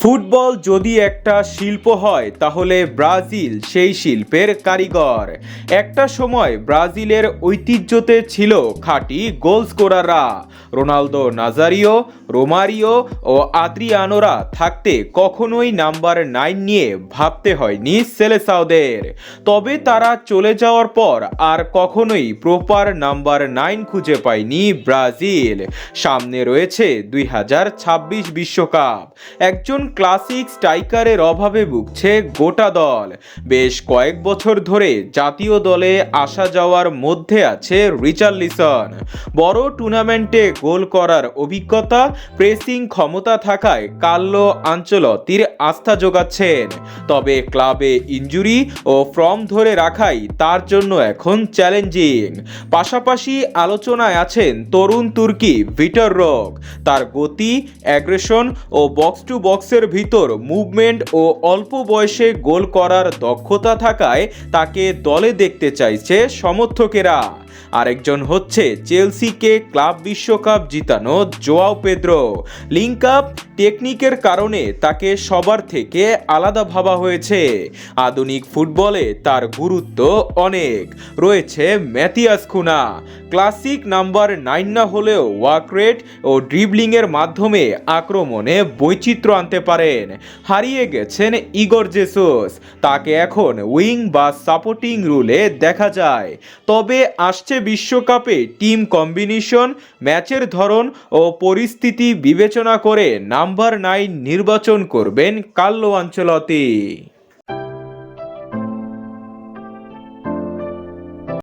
Football যদি একটা শিল্প হয়, তাহলে ব্রাজিল সেই শিল্পের কারিগর। একটা সময় ব্রাজিলের ঐতিহ্যতে ছিল খাঁটি গোল স্কোরাররা। রোনালদো, নাজারিও, রোমারিও ও আদ্রিয়ানোরা থাকতে কখনোই নাম্বার নাইন নিয়ে ভাবতে হয়নি সেলেসাওদের। তবে তারা চলে যাওয়ার পর আর কখনোই প্রপার নাম্বার নাইন খুঁজে পায়নি ব্রাজিল। সামনে রয়েছে দুই বিশ্বকাপ। একজন ক্লাসিক স্ট্রাইকারের অভাবে ভুগছে গোটা দল। বেশ কয়েক বছর ধরে জাতীয় দলে আসা যাওয়ার মধ্যে আছে রিচার্লিসন। বড় টুর্নামেন্টে গোল করার অভিজ্ঞতা, প্রেসিং ক্ষমতা থাকায় কাল্লো আঞ্চলতির আস্থা যোগাচ্ছেন। তবে ক্লাবে ইঞ্জুরি ও ফর্ম ধরে রাখাই তার জন্য এখন চ্যালেঞ্জিং। পাশাপাশি আলোচনায় আছেন তরুণ তুর্কি ভিটর রোগ। তার গতি, অ্যাগ্রেশন ও বক্স টু বক্সের ভিতর মুভমেন্ট ও অল্প বয়সে গোল করার দক্ষতা থাকায় তাকে দলে দেখতে চাইছে সমর্থকেরা। আরেকজন হচ্ছে চেলসিকে ক্লাব বিশ্বকাপ জিতানো জোয়াও পেদ্রো। লিঙ্ক আপ টেকনিকের কারণে তাকে সবার থেকে আলাদা ভাবা হয়েছে। আধুনিক ফুটবলে তার গুরুত্ব অনেক। রয়েছে ম্যাথিয়াস খুনা। ক্লাসিক নাম্বার নাইন না হলেও ওয়ার্ক রেট ও ড্রিবলিংয়ের মাধ্যমে আক্রমণে বৈচিত্র্য আনতে পারেন। হারিয়ে গেছেন ইগর জেসুস। তাকে এখন উইং বা সাপোর্টিং রুলে দেখা যায়। তবে আসছে বিশ্বকাপে টিম কম্বিনেশন, ম্যাচের ধরন ও পরিস্থিতি বিবেচনা করে নাম্বার নাইন নির্বাচন করবেন কাল্লো আঞ্চলতি।